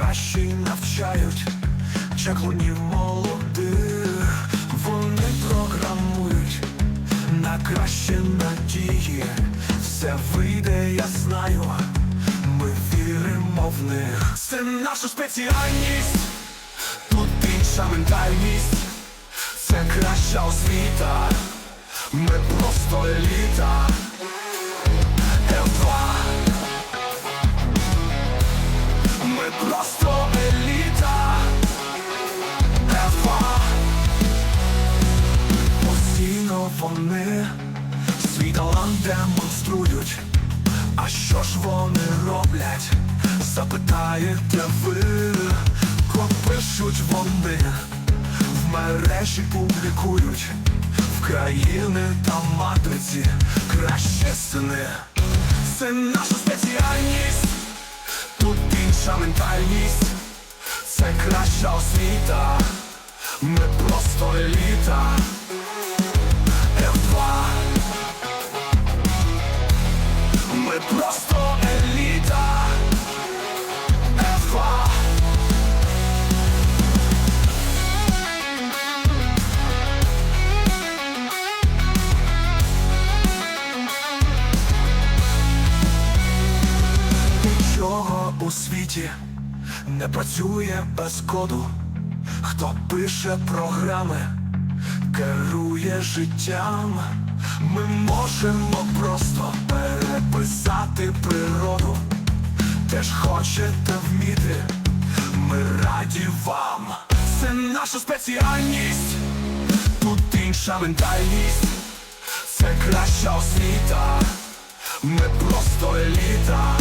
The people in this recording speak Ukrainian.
найкращі навчають чаклунів молодих, вони програмують на краще надії. Все вийде, я знаю, ми віримо в них. Це наша спеціальність, тут інша ментальність, це краща освіта, ми просто еліта. F2 демонструють. А що ж вони роблять? Запитаєте ви, пишуть вони, в мережі публікують, в країни та матриці краще сини. Це наша спеціальність, тут інша ментальність, це краща освіта, ми просто еліта. Нічого у світі не працює без коду. Хто пише програми, керує життям. Ми можемо просто переписати природу. Теж хочете вміти, ми раді вам. Це наша спеціальність, тут інша ментальність, це краща освіта, ми просто еліта.